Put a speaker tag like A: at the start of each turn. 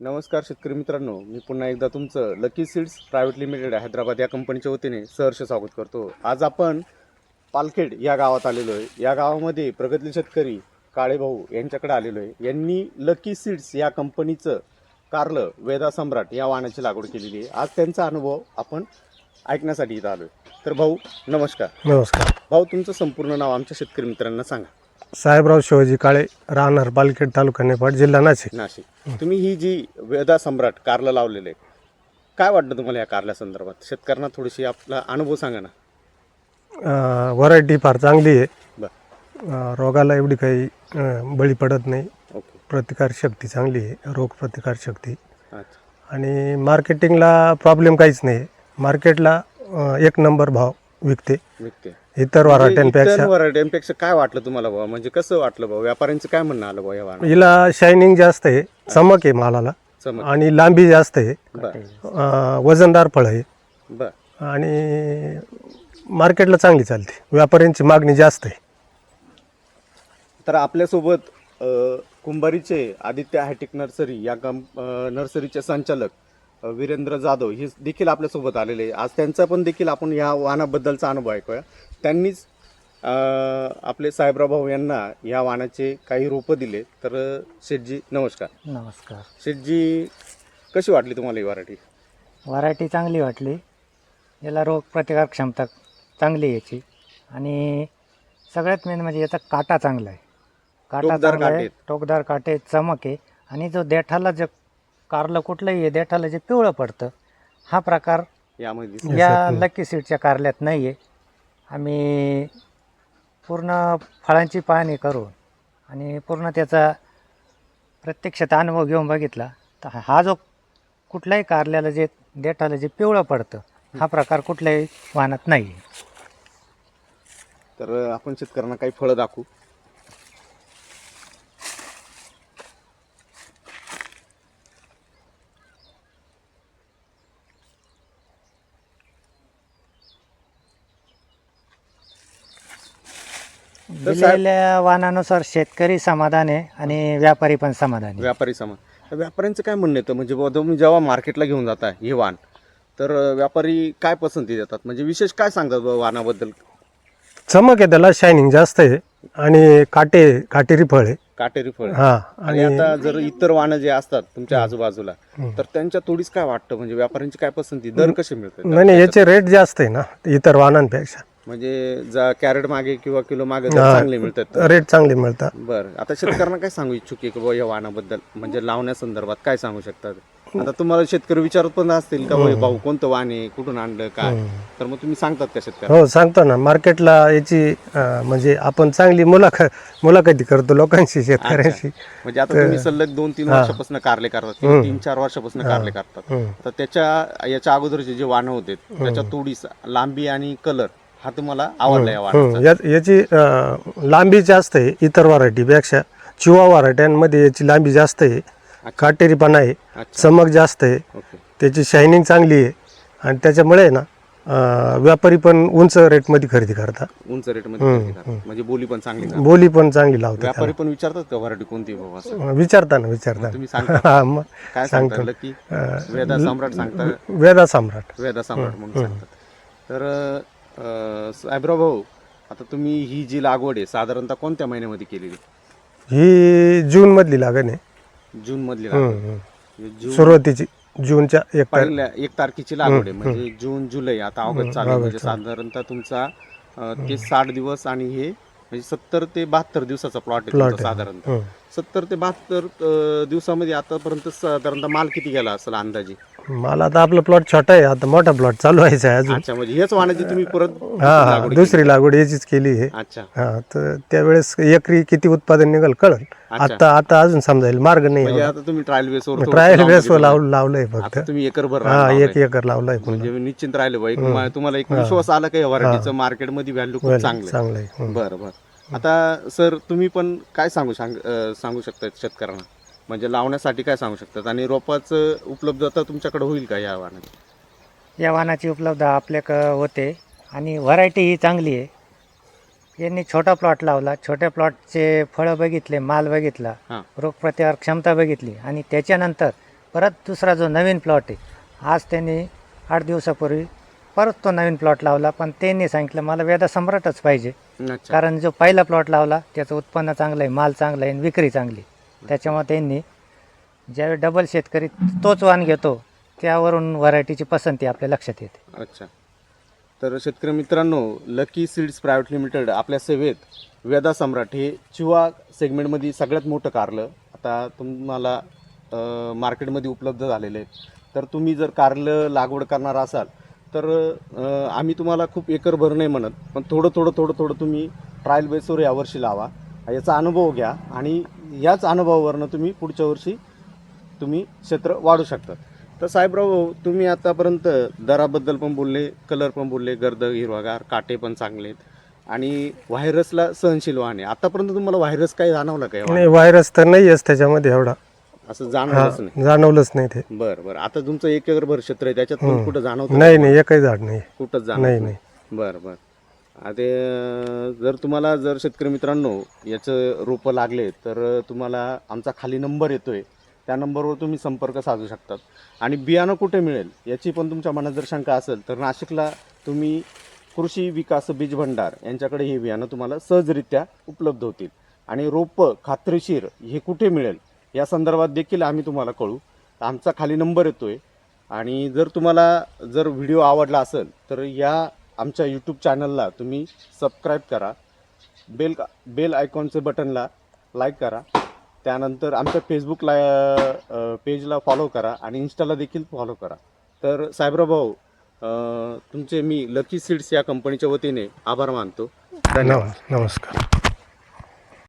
A: नमस्कार शेतकरी मित्रांनो मी पुन्हा एकदा तुमचं lucky seeds private limited Hyderabad या कंपनीच्या वतीने सहर्ष स्वागत करतो. आज आपण पालखेड या गावात आलेलो आहे. या गावामध्ये प्रगतशील शेतकरी काळेभाऊ यांच्याकडे आलेलो आहे. यांनी लकी सीड्स या कंपनीचं कारलं वेदा सम्राट या वाहनाची लागवड केलेली आहे. आज त्यांचा अनुभव आपण ऐकण्यासाठी इथं आलो आहे तर भाऊ नमस्कार.
B: नमस्कार.
A: भाऊ तुमचं संपूर्ण नाव आमच्या शेतकरी मित्रांना सांगा.
B: साहेबराव शिवाजी काळे राहणार पालखेड तालुका नेपाळ जिल्हा नाशिक.
A: नाशिक. तुम्ही ही जी वेदा सम्राट कारला लावलेलं आहे काय वाटतं तुम्हाला या कारल्या संदर्भात? शेतकऱ्यांना थोडीशी आपला अनुभव सांगा ना.
B: व्हरायटी फार चांगली आहे.
A: बर.
B: अं, रोगाला एवढी काही अं, बळी पडत नाही.
A: ओके.
B: प्रतिकार शक्ती चांगली आहे रोग प्रतिकार शक्ती.
A: अच्छा.
B: आणि मार्केटिंगला प्रॉब्लेम काहीच नाही. मार्केटला अं, एक नंबर भाव. विकते.
A: विकते.
B: इतर व्हरायट्यांपेक्षा
A: वरायट्यांपेक्षा काय वाटलं तुम्हाला भाऊ म्हणजे कसं वाटलं भाऊ व्यापाऱ्यांचं काय म्हणणं आलं भाऊ या
B: हिला शायनिंग जास्त आहे चमक आहे मालाला. आणि लांबी जास्त आहे.
A: बर.
B: अं, वजनदार फळ आहे.
A: बर.
B: आणि मार्केटला चांगली चालते. व्यापाऱ्यांची मागणी जास्त आहे.
A: तर आपल्यासोबत अ, कुंभारीचे आदित्य हायटेक नर्सरी या कं नर्सरीचे संचालक वीरेंद्र जाधव हे देखील आपल्यासोबत आलेले आहे. आज त्यांचा पण देखील आपण या वाहनाबद्दलचा अनुभव ऐकूया. त्यांनीच आपले साहेबराव भाऊ यांना या वाहनाचे काही रोपं दिले. तर शेठजी नमस्कार.
C: नमस्कार.
A: शेठजी कशी वाटली तुम्हाला ही व्हरायटी
C: व्हरायटी चांगली वाटली. याला रोग प्रतिकार क्षमता चांगली आहे याची. आणि सगळ्यात मेन म्हणजे याचा काटा चांगला आहे. काटा
A: टोकदार
C: चांगला
A: काटे. आहेत.
C: टोकदार काटे चमक आहे. आणि जो देठाला जे कारलं कुठलंही आहे देठाला जे पिवळं पडतं हा प्रकार
A: यामध्ये दिसलं.
C: या. लक्की सीटच्या कारल्यात नाही आहे आम्ही पूर्ण फळांची पाहणी करून आणि पूर्ण त्याचा प्रत्यक्षात अनुभव घेऊन बघितला तर हा जो कुठल्याही कारल्याला जे देठाला जे पिवळं पडतं हा प्रकार कुठल्याही वाहनात नाही आहे
A: तर आपण शेतकऱ्यांना काही फळं दाखवू तर साहेब-
C: दिलेल्या वाहनानुसार शेतकरी समाधान आहे आणि व्यापारी पण समाधान आहे.
A: व्यापारी समान तर व्यापाऱ्यांचं काय म्हणणं येतं? म्हणजे बुवा तुम्ही जेव्हा मार्केटला घेऊन जाता हे वाहन तर अ, व्यापारी काय पसंती देतात? म्हणजे विशेष काय सांगतात बुवा वाहनाबद्दल
B: चमक आहे त्याला शायनिंग जास्त आहे आणि काटे काटेरी फळ आहे.
A: काटेरी फळ
B: हा
A: आणि
B: आणि
A: आता जर इतर वाहनं जे असतात तुमच्या आजूबाजूला. तर त्यांच्या तोडीस काय वाटतं? म्हणजे व्यापाऱ्यांची काय पसंती? दर कसे मिळतात?
B: नाही नाही याचे रेट जास्त आहे ना इतर वाहनांपेक्षा
A: म्हणजे जा कॅरेट मागे किंवा किलो मागे दर. चांगले मिळतात.
B: रेट चांगले मिळतात.
A: बरं. आता शेतकऱ्यांना काय सांगू इच्छुक आहे की बुवा या वाहनाबद्दल म्हणजे लावण्यासंदर्भात काय सांगू शकतात? आता तुम्हाला शेतकरी विचारत पण असतील का भाऊ कोणतं वाहन आहे? कुठून आणलं? काय? तर मग तुम्ही सांगतात का शेतकऱ्यांना?
B: हो सांगतो ना. मार्केटला याची अं, म्हणजे आपण चांगली मुलाखत मुलाखती करतो लोकांशी शेतकऱ्यांशी.
A: म्हणजे आता तुम्ही सलग दोन तीन वर्षापासून कारले करतात किंवा तीन चार वर्षापासून कारले करतात. तर त्याच्या याच्या अगोदरचे जे वाहनं होते त्याच्या तोडीस लांबी आणि कलर हा तुम्हाला आवडला या
B: हं, याची अं, लांबी जास्त आहे इतर व्हरायटीपेक्षा चिवा व्हरायट्यांमध्ये याची लांबी जास्त आहे काटेरीपणा आहे
A: अच्छा.
B: चमक जास्त आहे
A: ओके.
B: त्याची शायनिंग चांगली आहे आणि त्याच्यामुळे आहे ना अं, व्यापारी पण उंच रेटमध्ये खरेदी करतात
A: उंच रेटमध्ये खरेदी. म्हणजे बोली पण चांगली.
B: बोली पण चांगली लावतात
A: व्यापारी पण विचारतात का व्हरायटी कोणती आहे बाबा असं?
B: विचारताना विचारताना
A: तुम्ही सांगता.
B: हा, मग
A: काय सांगता? की वेदा सम्राट सांगता.
B: वेदा सम्राट.
A: वेदा सम्राट म्हणून सांगतात. तर अं, साहेबराव भाऊ आता तुम्ही ही जी लागवड आहे साधारणतः कोणत्या महिन्यामध्ये केलेली?
B: ही जून मधली लागण आहे.
A: जून मधली लागवड जून
B: सुरुवातीची जूनच्या एक तारीख
A: पहिल्या एक तारखेची लागवड आहे. म्हणजे जून जुलै आता ऑगस्ट चालू आहे. म्हणजे साधारणतः तुमचा अं, ते साठ दिवस आणि हे म्हणजे सत्तर ते बहात्तर दिवसाचा प्लॉट आहे तुमचा साधारणतः.
B: हं.
A: सत्तर ते बहात्तर दिवसामध्ये आतापर्यंत साधारणतः माल किती गेला असेल अंदाजे?
B: मला आता आपला प्लॉट छोटा आहे आता मोठा प्लॉट चालू व्हायचा आहे अजून.
A: अच्छा म्हणजे हेच वाहनाची तुम्ही परत
B: हा हा दुसरी लागवड याचीच केली आहे.
A: अच्छा.
B: हा तर त्यावेळेस एकरी किती उत्पादन निघाल कळल. आता आता अजून समजायला मार्ग नाही
A: म्हणजे आता तुम्ही ट्रायल बेसवर थोडंसं
B: ट्रायल
A: लावून
B: बेसवर
A: बघितलं.
B: लाव लावलंय फक्त.
A: आता तुम्ही एकरभर
B: हा
A: रान
B: एक एकर लावलंय
A: म्हणजे निश्चिंत राहिले बा एक मा- तुम्हाला एक विश्वास आला का या व्हरायटीचं मार्केटमध्ये व्हॅल्यू खूप चांगलं आहे.
B: चांगलं आहे हं.
A: बरं बरं. आता सर तुम्ही पण काय सांगू सांग अं, सांगू शकता शेतकऱ्यांना? म्हणजे लावण्यासाठी काय सांगू शकतात? आणि रोपाचं उपलब्धता तुमच्याकडे होईल का या वाहनाची?
C: या वाहनाची उपलब्धता आपल्याकडं होते. आणि व्हरायटी ही चांगली आहे. यांनी छोटा प्लॉट लावला. छोट्या प्लॉटचे फळं बघितले माल बघितला रोगप्रतिकार क्षमता बघितली. आणि त्याच्यानंतर परत दुसरा जो नवीन प्लॉट आहे आज त्यांनी आठ दिवसापूर्वी परत तो नवीन प्लॉट लावला. पण त्यांनी सांगितलं मला वेदा सम्राटच पाहिजे कारण जो पहिला प्लॉट लावला त्याचं उत्पन्न चांगलं आहे माल चांगला आहे आणि विक्री चांगली त्याच्यामुळे त्यांनी ज्यावेळी डबल शेतकरी तोच वाण घेतो त्यावरून व्हरायटीची पसंती आपल्या लक्षात येते.
A: अच्छा. तर शेतकरी मित्रांनो लकी सीड्स प्रायव्हेट लिमिटेड आपल्या सेवेत वेदा सम्राट हे चिवा सेगमेंटमध्ये सगळ्यात मोठं कारलं. आता तुम्हाला मार्केटमध्ये उपलब्ध झालेलं आहे तर तुम्ही जर कारलं लागवड करणार असाल तर आम्ही तुम्हाला खूप एकरभर नाही म्हणत पण थोडं थोडं थोडं थोडं तुम्ही ट्रायल बेसवर यावर्षी लावा. याचा अनुभव घ्या आणि याच अनुभवावरनं तुम्ही पुढच्या वर्षी तुम्ही क्षेत्र वाढू शकता तर साहेबराव तुम्ही आतापर्यंत दराबद्दल पण बोलले कलर पण बोलले गर्द हिरवागार काटे पण चांगले आहेत आणि व्हायरसला सहनशील वाहने. आतापर्यंत तुम्हाला व्हायरस काय जाणवलं काय
B: नाही व्हायरस तर नाहीच त्याच्यामध्ये एवढा.
A: असं जाणवलंच नाही.
B: जाणवलंच नाही ते.
A: बरं बरं. आता तुमचं एक एकर भर क्षेत्र आहे त्याच्यात कुठं जाणवतं?
B: नाही नाही एकही झाड नाही.
A: कुठंच
B: नाही
A: जाणवत
B: नाही.
A: बरं बरं. आता जर तुम्हाला जर शेतकरी मित्रांनो याचं रोपं लागले तर तुम्हाला आमचा खाली नंबर येतो आहे त्या नंबरवर तुम्ही संपर्क साधू शकतात. आणि बियाणं कुठे मिळेल याची पण तुमच्या मनात जर शंका असेल तर नाशिकला तुम्ही कृषी विकास बीज भंडार यांच्याकडे हे बियाणं तुम्हाला सहजरित्या उपलब्ध होतील. आणि रोपं खात्रीशीर हे कुठे मिळेल या संदर्भात देखील आम्ही तुम्हाला कळू. आमचा खाली नंबर येतो आहे आणि जर तुम्हाला जर व्हिडिओ आवडला असेल तर या आमच्या यूट्यूब चॅनलला तुम्ही सबस्क्राईब करा. बेल बेल आयकॉनचे बटनला लाईक करा. त्यानंतर आमच्या फेसबुक ला पेजला फॉलो करा आणि इन्स्टाला देखील फॉलो करा. तर साहेबराव भाऊ तुमचे मी लकी सीड्स या कंपनीच्या वतीने आभार मानतो. धन्यवाद.
B: नमस्कार.